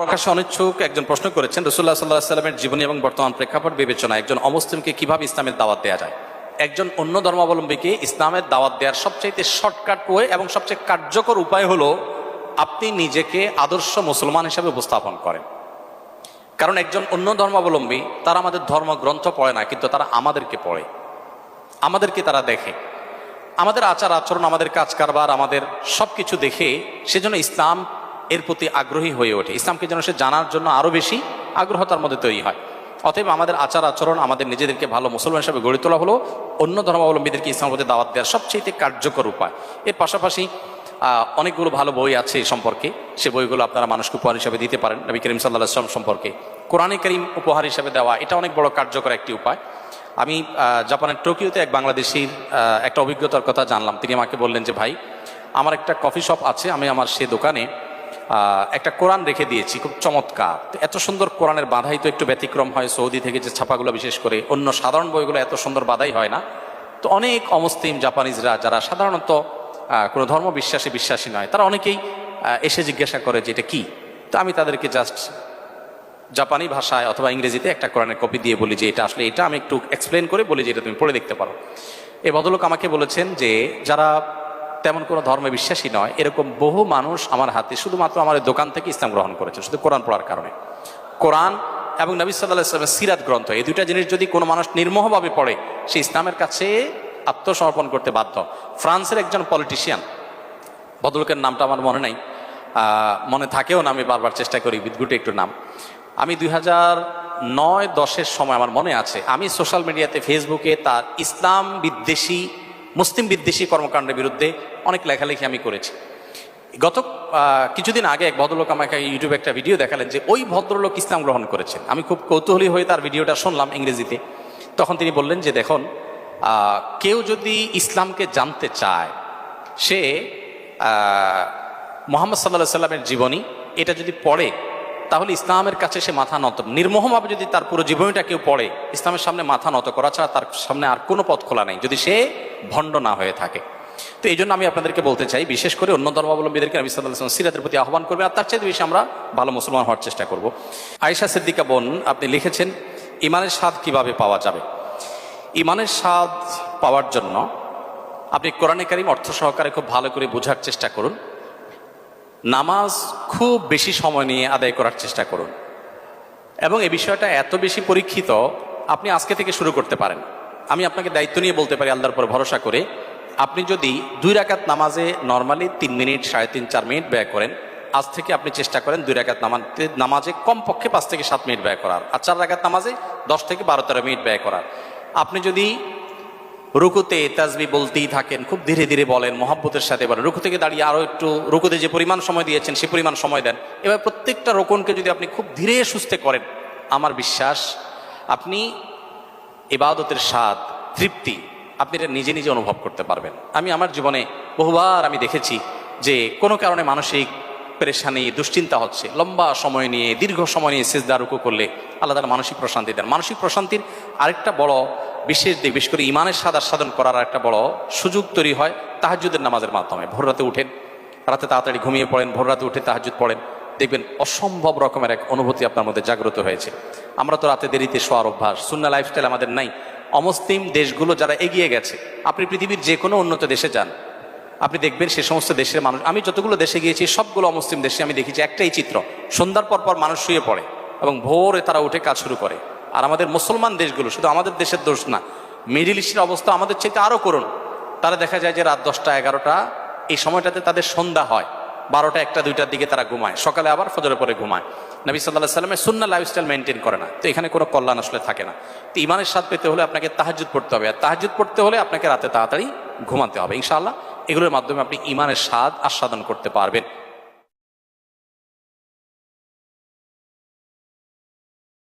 প্রকাশে অনিচ্ছুক একজন প্রশ্ন করেছেন রসুল্লাহ সাল্লাহ সাল্লামের জীবনী এবং বর্তমান প্রেক্ষাপট বিবেচনা একজন অমুসলিমকে কীভাবে ইসলামের দাওয়াত দেওয়া যায়? একজন অন্য ধর্মাবলম্বীকে ইসলামের দাওয়াত দেওয়ার সবচাইতে শর্টকাট ওয়ে এবং সবচেয়ে কার্যকর উপায় হলো আপনি নিজেকে আদর্শ মুসলমান হিসাবে উপস্থাপন করেন। কারণ একজন অন্য ধর্মাবলম্বী, তারা আমাদের ধর্মগ্রন্থ পড়ে না, কিন্তু তারা আমাদেরকে পড়ে। আমাদেরকে তারা দেখে। আমাদের আচার আচরণ আমাদের কাজ কারবার আমাদের সব কিছু দেখে সেজন্য ইসলাম এর প্রতি আগ্রহী হয়ে ওঠে। ইসলামকে যেন সে জানার জন্য আরও বেশি আগ্রহ তার মধ্যে তৈরি হয়। অতএব আমাদের আচার আচরণ, আমাদের নিজেদেরকে ভালো মুসলমান হিসাবে গড়ে তোলা হলো, অন্য ধর্মাবলম্বীদেরকে ইসলামের প্রতি দাওয়াত দেওয়ার সবচেয়ে কার্যকর উপায়। এর পাশাপাশি অনেকগুলো ভালো বই আছে এই সম্পর্কে। সে বইগুলো আপনারা মানুষকে উপহার হিসাবে দিতে পারেন, নবী করিম সাল্লাহ আসলাম সম্পর্কে। কোরআনে করিম উপহার হিসাবে দেওয়া, এটা অনেক বড় কার্যকর একটি উপায়। আমি জাপানের টোকিওতে এক বাংলাদেশির একটা অভিজ্ঞতার কথা জানলাম। তিনি আমাকে বললেন যে, ভাই, আমার একটা কফি শপ আছে, আমি আমার সে দোকানে একটা কোরআন রেখে দিয়েছি, খুব চমৎকার। এত সুন্দর কোরআনের বাধাই তো একটু ব্যতিক্রম হয় সৌদি থেকে যে ছাপাগুলো বিশেষ করে, অন্য সাধারণ বইগুলো এত সুন্দর বাধাই হয় না। তো অনেক অমুসলিম জাপানিজরা যারা সাধারণত কোনো ধর্ম বিশ্বাসী বিশ্বাসী নয়, তারা অনেকেই এসে জিজ্ঞাসা করে যে এটা কী? তো আমি তাদেরকে জাস্ট জাপানি ভাষায় অথবা ইংরেজিতে একটা কোরআনের কপি দিয়ে বলি যে এটা আসলে এটা, আমি একটু এক্সপ্লেন করে বলি যে এটা তুমি পড়ে দেখতে পারো। এ ভদ্রলোক আমাকে বলেছেন যে যারা তেমন কোনো ধর্মে বিশ্বাসী নয়। এরকম বহু মানুষ আমার হাতে শুধুমাত্র আমার দোকান থেকে ইসলাম গ্রহণ করেছে শুধু কোরআন পড়ার কারণে। কোরআন এবং নবী সাল্লাহ ইসলামের সিরাত গ্রন্থ, এই দুইটা জিনিস যদি কোনো মানুষ নির্মোহভাবে পড়ে, সে ইসলামের কাছে আত্মসমর্পণ করতে বাধ্য। ফ্রান্সের একজন পলিটিশিয়ান, ভদ্রলোকের নামটা আমার মনে নাই মনে থাকেও না, আমি বারবার চেষ্টা করি বিদ্যুটে একটু নাম। আমি দুই হাজার নয় দশের সময় আমার মনে আছে, আমি সোশ্যাল মিডিয়াতে, ফেসবুকে তার ইসলাম বিদ্বেষী মুসলিম বিদ্বেষী কর্মকাণ্ডের বিরুদ্ধে অনেক লেখালেখি আমি করেছি। গত কিছুদিন আগে এক ভদ্রলোক আমাকে ইউটিউবে একটা ভিডিও দেখালেন যে ওই ভদ্রলোক ইসলাম গ্রহণ করেছেন। আমি খুব কৌতূহলী হয়ে তার ভিডিওটা শুনলাম ইংরেজিতে। তখন তিনি বললেন যে, দেখুন কেউ যদি ইসলামকে জানতে চায়, সে মোহাম্মদ সাল্লাহ সাল্লামের জীবনী, এটা যদি পড়ে তাহলে ইসলামের কাছে সে মাথা নত। নির্মোহভাবে যদি তার পুরো জীবনীটা কেউ পড়ে, ইসলামের সামনে মাথা নত করা ছাড়া তার সামনে আর কোনো পথ খোলা নেই, যদি সে ভণ্ড না হয়ে থাকে। তো এই জন্য আমি আপনাদেরকে বলতে চাই, বিশেষ করে অন্য ধর্মাবলম্বীদেরকে আমি সাল্লাহ সিরাতের প্রতি আহ্বান করবে, আর তার চাইতে বেশি আমরা ভালো মুসলমান হওয়ার চেষ্টা করব। আয়েশা সিদ্দিকা বোন, আপনি লিখেছেন, ইমানের স্বাদ কীভাবে পাওয়া যাবে? ইমানের স্বাদ পাওয়ার জন্য আপনি কোরআনে কারিম অর্থ সহকারে খুব ভালো করে বোঝার চেষ্টা করুন। নামাজ খুব বেশি সময় নিয়ে আদায় করার চেষ্টা করুন। এবং এই বিষয়টা এত বেশি পরীক্ষিত, আপনি আজকে থেকে শুরু করতে পারেন। আমি আপনাকে দায়িত্ব নিয়ে বলতে পারি আল্লাহর পর ভরসা করে, আপনি যদি দুই রাকাত নামাজে নর্মালি তিন মিনিট, সাড়ে তিন, চার মিনিট ব্যয় করেন, আজ থেকে আপনি চেষ্টা করেন দুই রাকাত নামাজে নামাজে কমপক্ষে পাঁচ থেকে সাত মিনিট ব্যয় করার। আর চার রাকাত নামাজে দশ থেকে বারো, তেরো মিনিট ব্যয় করার। আপনি যদি রুকুতে তাজবি বলতেই থাকেন, খুব ধীরে ধীরে বলেন মহাব্বতের সাথে বলেন। রুকু থেকে দাঁড়িয়ে আরও একটু, রুকুতে যে পরিমাণ সময় দিয়েছেন সে পরিমাণ সময় দেন। এবার প্রত্যেকটা রোকনকে যদি আপনি খুব ধীরে সুস্থে করেন, আমার বিশ্বাস আপনি এবাদতের স্বাদ, তৃপ্তি আপনি এটা নিজে নিজে অনুভব করতে পারবেন। আমি আমার জীবনে বহুবার আমি দেখেছি যে কোনো কারণে মানসিক পেরেশানি, দুশ্চিন্তা হচ্ছে। লম্বা সময় নিয়ে, দীর্ঘ সময় নিয়ে সেজদা, রুকু করলে আল্লাহ মানসিক প্রশান্তি দেন। মানসিক প্রশান্তির আরেকটা বড় বিশেষ দিক, বিশেষ করে ইমানের স্বাদ আস্বাদন করার একটা বড় সুযোগ তৈরি হয় তাহাজুদের নামাজের মাধ্যমে। ভোর রাতে উঠেন, রাতে তাড়াতাড়ি ঘুমিয়ে পড়েন, ভোর রাতে উঠে তাহাজুদ পড়েন। দেখবেন অসম্ভব রকমের এক অনুভূতি আপনার মধ্যে জাগ্রত হয়েছে। আমরা তো রাতে দেরিতে শোয়ার অভ্যাস শূন্য লাইফস্টাইল আমাদের নাই। অমুসলিম দেশগুলো যারা এগিয়ে গেছে, আপনি পৃথিবীর যে কোনো উন্নত দেশে যান। আপনি দেখবেন সে সমস্ত দেশের মানুষ, আমি যতগুলো দেশে গিয়েছি, সবগুলো অমুসলিম দেশে আমি দেখেছি একটাই চিত্র, সন্ধ্যার পর পর মানুষ শুয়ে পড়ে এবং ভোরে তারা উঠে কাজ শুরু করে। আর আমাদের মুসলমান দেশগুলো, শুধু আমাদের দেশের দোষ না, মিডিল ইস্টের অবস্থা আমাদের চাইতে আরও করুন তারা দেখা যায় যে রাত দশটা, এগারোটা, এই সময়টাতে তাদের সন্ধ্যা হয়। বারোটা, একটা, দুইটার দিকে তারা ঘুমায়। সকালে আবার ফজরের পরে ঘুমায়। নবী সাল্লাহ সাল্লামের সুন্না লাইফস্টাইল মেনটেন করে না। তো এখানে কোনো কল্যাণ আসলে থাকে না। তো ইমানের স্বাদ পেতে হলে আপনাকে তাহাজুদ পড়তে হবে। আর তাহাজুদ পড়তে হলে আপনাকে রাতে তাড়াতাড়ি ঘুমাতে হবে। ইনশাআল্লাহ এগুলোর মাধ্যমে আপনি ইমানের স্বাদ আস্বাদন করতে পারবেন।